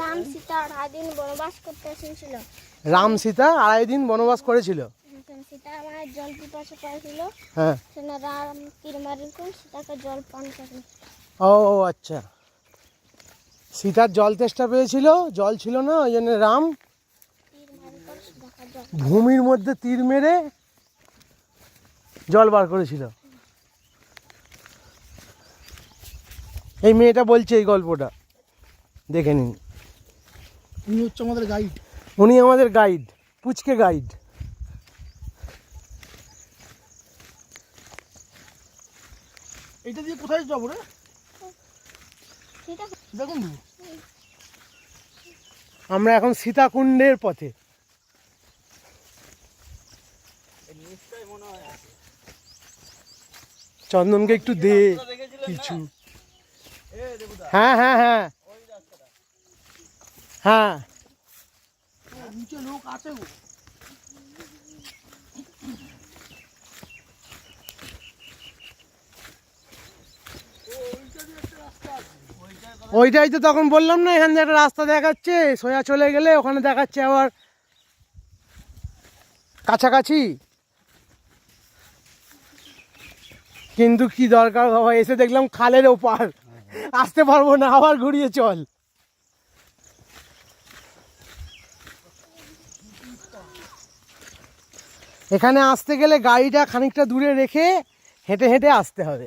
রাম সীতা আড়াই দিন বনবাস করতে রাম সীতা আড়াই দিন বনবাস করেছিল? সীতা মায়ের জল পিপাসা পাইছিল হ্যাঁ। সেখানে রাম তীর মারিল সীতাকে জল পান করেন ও আচ্ছা। সীতার জল তেষ্টা পেয়েছিল জল ছিল না ওই জন্য রাম ভূমির মধ্যে তীর মেরে জল বার করেছিল। এই মেয়েটা বলছে এই গল্পটা। দেখে নিন। উনি হচ্ছে আমাদের গাইড উনি আমাদের গাইড পুচকে গাইড এইটা দিয়ে কোথায় যাব রে? দেখুন আমরা এখন সীতাকুণ্ডের পথে। চন্দনকে একটু দে? কিছু। হ্যাঁ হ্যাঁ হ্যাঁ। হ্যাঁ। নিচে লোক আছে গো ওইটাই তো তখন বললাম না, এখান থেকে রাস্তা দেখাচ্ছে, সোজা চলে গেলে ওখানে দেখাচ্ছে আবার। কাছাকাছি। কিন্তু কি দরকার, বাবা, এসে দেখলাম খালের ওপার। আসতে পারব না, আবার ঘুরিয়ে চল। এখানে আসতে গেলে গাড়িটা খানিকটা দূরে রেখে হেঁটে হেঁটে আসতে হবে।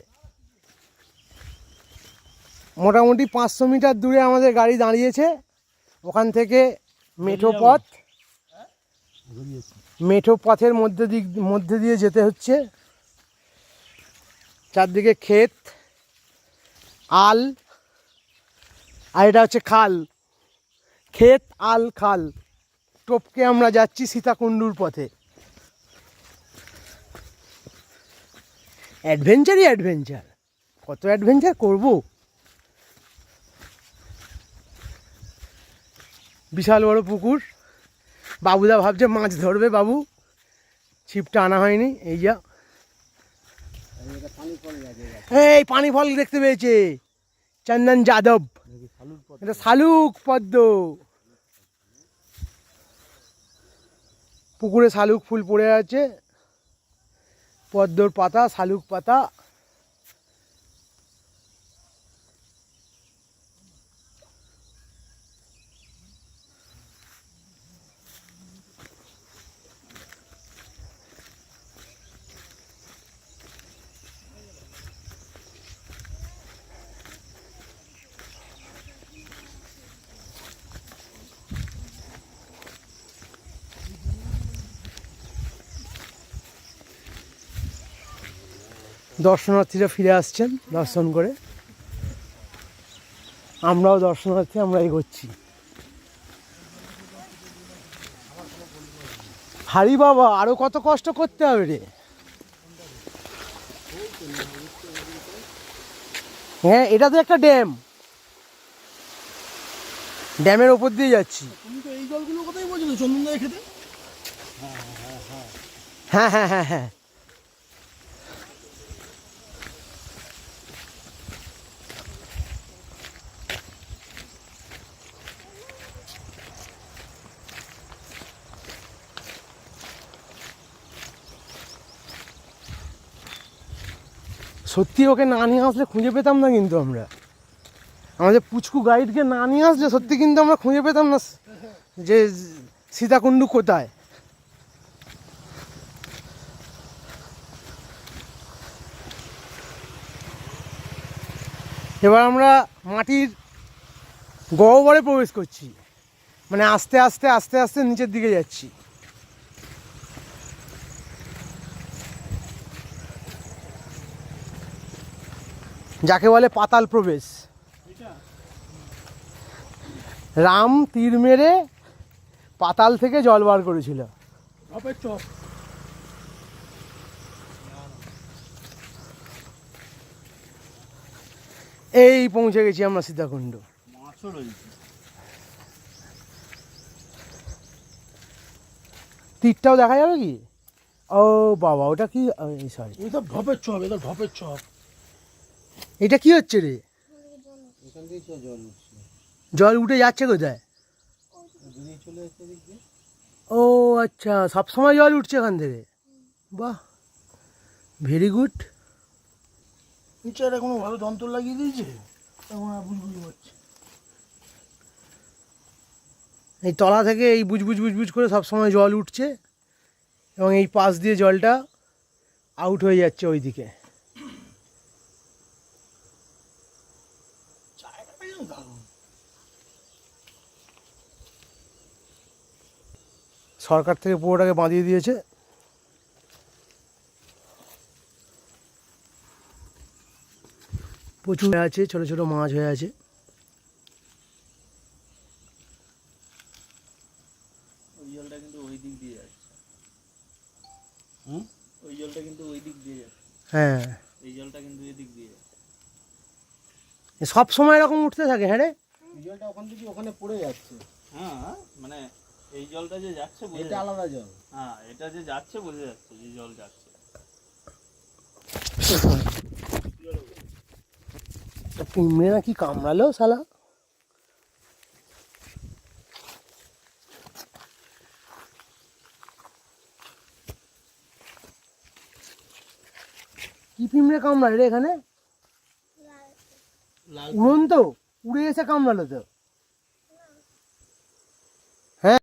মোটামুটি পাঁচশো মিটার দূরে আমাদের গাড়ি দাঁড়িয়েছে। ওখান থেকে মেঠো পথ। মেঠো পথের মধ্যে দিক মধ্যে দিয়ে যেতে হচ্ছে। চারদিকে ক্ষেত আল আর এটা হচ্ছে খাল। ক্ষেত আল খাল। টপকে আমরা যাচ্ছি সীতাকুণ্ডুর পথে। অ্যাডভেঞ্চারই অ্যাডভেঞ্চার। কত অ্যাডভেঞ্চার করব? বিশাল বড় পুকুর। বাবুদা ভাবছে মাছ ধরবে বাবু। ছিপটা আনা হয়নি, এই যা। এই পানি ফল দেখতে পেয়েছে। চন্দন যাদব। এটা শালুক পদ্ম। পুকুরে শালুক ফুল পড়ে আছে। পদ্মর পাতা শালুক পাতা দর্শনার্থীরা ফিরে আসছেন দর্শন করে। আমরাও দর্শনার্থী আমরা এগোচ্ছি। হারি বাবা আরও কত কষ্ট করতে হবে রে। হ্যাঁ এটা তো একটা ড্যাম। ড্যামের ওপর দিয়ে যাচ্ছি। হ্যাঁ হ্যাঁ হ্যাঁ হ্যাঁ। সত্যি ওকে না নিয়ে আসলে খুঁজে পেতাম না কিন্তু আমরা। আমাদের পুচকু গাইডকে না নিয়ে আসলে সত্যি কিন্তু আমরা খুঁজে পেতাম না। যে সীতাকুণ্ডু কোথায়? এবার আমরা মাটির গহ্বরে প্রবেশ করছি। মানে আস্তে আস্তে আস্তে আস্তে নিচের দিকে যাচ্ছি। যাকে বলে পাতাল প্রবেশ। রাম তীর মেরে পাতাল থেকে জল বার করেছিল। এই পৌঁছে গেছি আমরা সীতাকুণ্ড। তীরটাও দেখা যাবে কি? ও বাবা, ওটা কি? সরি এটা ভাপের চপ, এটা ভাপের চপ। এটা কি হচ্ছে রে? জল উঠে যাচ্ছে কোথায়? ও আচ্ছা সব সময় জল উঠছে এখান থেকে? বাহ ভেরি গুড নিচে একটা কোনো ভালো যন্ত্র লাগিয়ে দিয়েছে? তখন আর হচ্ছে। এই তলা থেকে এই বুজবুজ বুজবুজ করে সব সময় জল উঠছে এবং এই পাশ দিয়ে জলটা আউট হয়ে যাচ্ছে ওইদিকে। সরকার থেকে পুরোটাকে বাঁধিয়ে দিয়েছে। প্রচুর আছে ছোট ছোট মাছ হয়ে আছে। ওই জলটা কিন্তু ওই দিক দিয়ে যাচ্ছে। হুম? ওই ওই দিক দিয়ে যাচ্ছে। হ্যাঁ। জলটা কিন্তু এই দিয়ে যাচ্ছে। সব সময় এরকম উঠতে থাকে হ্যাঁ রে? জলটা ওখান থেকে ওখানে পড়ে যাচ্ছে। হ্যাঁ মানে এই জলটা যে যাচ্ছে এটা আলাদা জল। হ্যাঁ এটা যে যাচ্ছে বোঝা যাচ্ছে যে জল যাচ্ছে। পিঁমড়ে নাকি কামড়ালো শালা? কি পিঁমড়ে কামড়ায় রে এখানে? উড়ন্ত উড়ে এসে কামড়ালো তো।